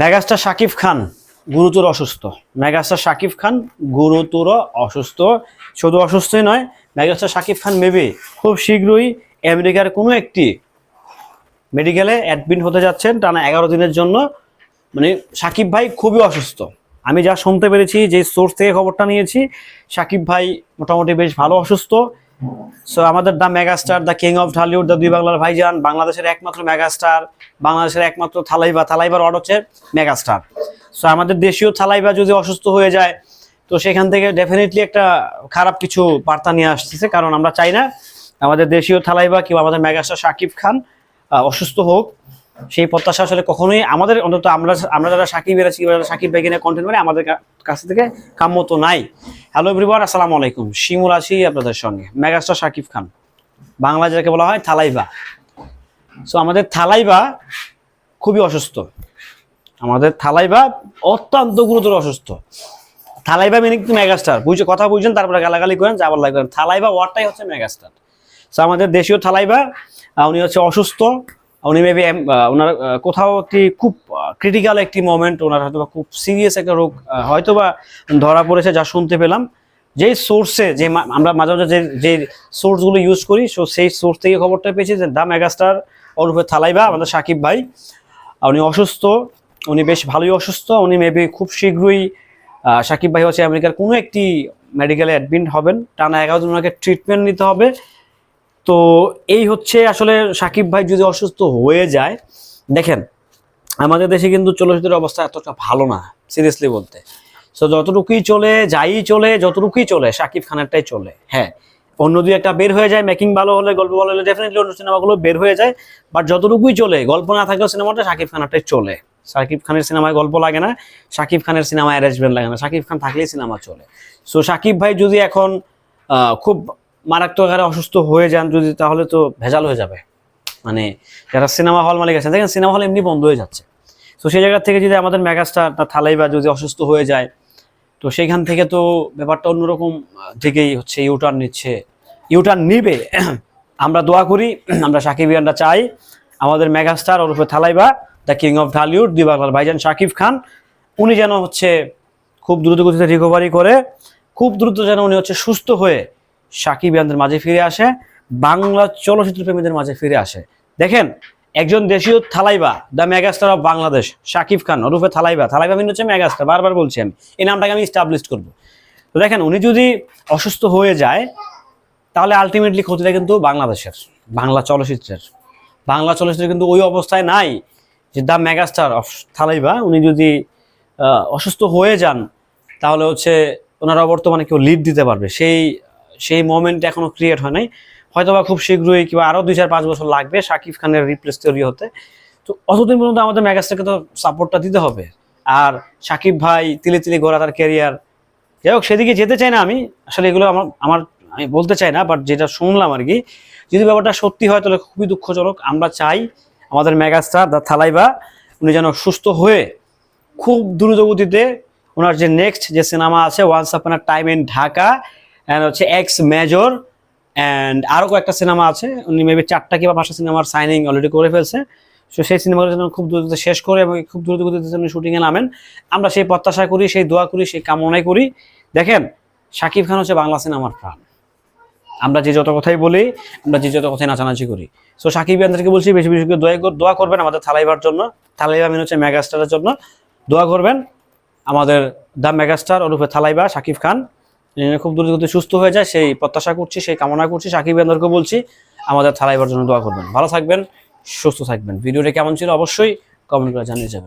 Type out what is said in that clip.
Megastar Shakib Khan গুরুতর অসুস্থ। Megastar Shakib Khan গুরুতর অসুস্থ। শুধু অসুস্থই নয়, মেগাস্টার শাকিব খান মেবি খুব শীঘ্রই আমেরিকার কোনো একটি মেডিকেলে অ্যাডমিট হতে যাচ্ছেন টানা এগারো দিনের জন্য। মানে সাকিব ভাই খুবই অসুস্থ। আমি যা শুনতে পেরেছি, যে সোর্স থেকে খবরটা নিয়েছি সাকিব ভাই মোটামুটি বেশ ভালো অসুস্থ। সো আমাদের the megastar the king of Dhallywood the দুই বাংলার ভাইজান, বাংলাদেশের একমাত্র মেগাস্টার, বাংলাদেশের একমাত্র থালাইবা, থালাইবার অর্ড হচ্ছে মেগাস্টার। সো আমাদের দেশীয় থালাইবা যদি অসুস্থ হয়ে যায়, তো সেখান থেকে ডেফিনেটলি একটা খারাপ কিছু বার্তা নিয়ে আসতেছে, কারণ আমরা চাই না আমাদের দেশীয় থালাইবা কিংবা আমাদের মেগাস্টার শাকিব খান অসুস্থ হোক। সেই প্রত্যাশা আসলে কখনোই আমাদের, অন্তত আমরা আমরা যারা সাকিবের আছি যারা সাকিব ভাইকে কন্টেন্ট মানে আমাদের কাছ থেকে কাম্য তো নাই। হ্যালো এভরিওয়ান আসসালামু আলাইকুম। শিমুল আছি আপনাদের সঙ্গে। মেগাস্টার সাকিব খান। বাংলা যাকে বলা হয় থালাইবা। সো আমাদের থালাইবা খুবই অসুস্থ। আমাদের থালাইবা অত্যন্ত গুরুতর অসুস্থ। থালাইবা মিনি কিন্তু মেগাস্টার বুঝে, কথা বুঝছেন তারপরে গালাগালি করেন, যা আবার লাগবেন থালাইবা ওয়ার্ডটাই হচ্ছে মেগাস্টার সো আমাদের দেশীয় থালাইবা উনি হচ্ছে অসুস্থ। উনি মেবি ওনার কোথাও একটি খুব ক্রিটিক্যাল একটি মোমেন্ট ওনার হয়তো খুব সিরিয়াস একটা রোগ হয়তো বা ধরা পড়েছে যা শুনতে পেলাম। যেই সোর্সে যে আমরা মাঝে মাঝে যে যে সোর্সগুলো ইউজ করি, সো সেই সোর্স থেকে খবরটা পেয়েছি যে দ্য মেগাস্টার ওরফে থালাইবা, আমাদের সাকিব ভাই। উনি অসুস্থ, উনি বেশ ভালোই অসুস্থ, উনি মেবি খুব শীঘ্রই সাকিব ভাই হচ্ছে আমেরিকার কোনো একটি মেডিকেলে অ্যাডমিট হবেন। টানা এগারো জন ওনাকে ট্রিটমেন্ট নিতে হবে। তো এই হচ্ছে আসলে সাকিব ভাই যদি অসুস্থ হয়ে যায়, দেখেন, আমাদের দেশে কিন্তু চলচ্চিত্রের অবস্থা এতটা ভালো না সিরিয়াসলি বলতে। সো যতটুকুই চলে, যাই চলে, যতটুকুই চলে, সাকিব খানেরটাই চলে হ্যাঁ। অন্য দুই একটা বের হয়ে যায় মেকিং ভালো হলে, গল্প ভালো হলে ডেফিনেটলি অন্য সিনেমাগুলো বের হয়ে যায়। বাট যতটুকুই চলে, গল্প না থাকলেও সিনেমাটা সাকিব খানেরটাই চলে। সাকিব খানের সিনেমায় গল্প লাগে না, সাকিব খানের সিনেমায় অ্যারেঞ্জমেন্ট লাগে না, সাকিব খান থাকলেই সিনেমা চলে। সো সাকিব ভাই যদি এখন খুব মারাত্মক আকারে অসুস্থ হয়ে যান যদি, তাহলে তো ভেজাল হয়ে যাবে। মানে যারা সিনেমা হল মালিক আছেন, দেখেন সিনেমা হল এমনি বন্ধ হয়ে যাচ্ছে। তো সেই জায়গা থেকে যদি আমাদের মেগাস্টার বা থালাইবা যদি অসুস্থ হয়ে যায়, তো সেইখান থেকে তো ব্যাপারটা অন্যরকম দিকেই হচ্ছে ইউটার্ন নিচ্ছে। ইউটার্ন নিবে, আমরা দোয়া করি, আমরা সাকিবিয়ানরা চাই, আমাদের মেগাস্টার ওরফে Thalaiva the king of Dhallywood, দুই বাংলার ভাইজান শাকিব খান, উনি যেন হচ্ছে খুব দ্রুত গতিতে রিকভারি করে, খুব দ্রুত যেন উনি হচ্ছে সুস্থ হয়ে সাকিবিয়ানদের মাঝে ফিরে আসে, বাংলা চলচ্চিত্র প্রেমীদের মাঝে ফিরে আসে। দেখেন, একজন দেশীয় Thalaiva, the megastar of Bangladesh Shakib Khan ওরফে থালাইবা। থালাইবা মিন হচ্ছে মেগাস্টার, বারবার বলছি আমি, এই নামটাকে আমি স্টাবলিশ করব। তো দেখেন, উনি যদি অসুস্থ হয়ে যায়, তাহলে আলটিমেটলি ক্ষতিটা কিন্তু বাংলাদেশের, বাংলা চলচ্চিত্রের। বাংলা চলচ্চিত্র কিন্তু ওই অবস্থায় নাই যে দ্য মেগাস্টার অফ থালাইবা, উনি যদি অসুস্থ হয়ে যান, তাহলে হচ্ছে ওনারা বর্তমানে কেউ লিড দিতে পারবে। সেই সেই মোমেন্ট এখনও ক্রিয়েট হয় নাই। হয়তোবা খুব শীঘ্রই কিংবা আরও দুই চার পাঁচ বছর লাগবে শাকিব খানের রিপ্লেস তৈরি হতে। তো অতদিন পর্যন্ত আমাদের মেগাস্টারকে তো সাপোর্টটা দিতে হবে। আর শাকিব ভাই তিলে তিলে গড়া তার ক্যারিয়ার যাই হোক, সেদিকে যেতে চাই না আমি। আসলে এগুলো আমার আমার, আমি বলতে চাই না বাট যেটা শুনলাম আর কি, যদি ব্যাপারটা সত্যি হয় তাহলে খুবই দুঃখজনক। আমরা চাই আমাদের মেগাস্টার দা থালাইবা, উনি যেন সুস্থ হয়ে খুব দ্রুত গতিতে ওনার যে নেক্সট যে সিনেমা আছে once upon a time in Dhaka and হচ্ছে এক্স মেজর অ্যান্ড আরও কয়েকটা সিনেমা আছে। উনি মেবি চারটা কিংবা পাঁচটা সিনেমার সাইনিং অলরেডি করে ফেলছে। সো সেই সিনেমাগুলো যেন খুব দ্রুত শেষ করে এবং খুব দ্রুত গতিতে যেন শুটিংয়ে নামেন। আমরা সেই প্রত্যাশা করি, সেই দোয়া করি, সেই কামনাই করি। দেখেন শাকিব খান হচ্ছে বাংলা সিনেমার প্রাণ। আমরা যে যত কথাই বলি, আমরা যে যত কথাই নাচানাচি করি। সো সাকিব ইয়ানদেরকে বলছি, বেশি বেশি করে দোয়া করবেন আমাদের থালাইবার জন্য। থালাইবা মিন হচ্ছে মেগাস্টারের জন্য। দোয়া করবেন আমাদের দ্য মেগাস্টার ওরূপে থালাইবা সাকিব খান খুব দ্রুত দূরে সুস্থ হয়ে যায়, সেই প্রত্যাশা করছি, সেই কামনা করছি, সাকিব বেন্দরকে বলছি, আমাদের থালাইবার জন্য দোয়া করবেন। ভালো থাকবেন, সুস্থ থাকবেন। ভিডিওটা কেমন ছিল অবশ্যই কমেন্ট করে জানিয়ে যাবেন।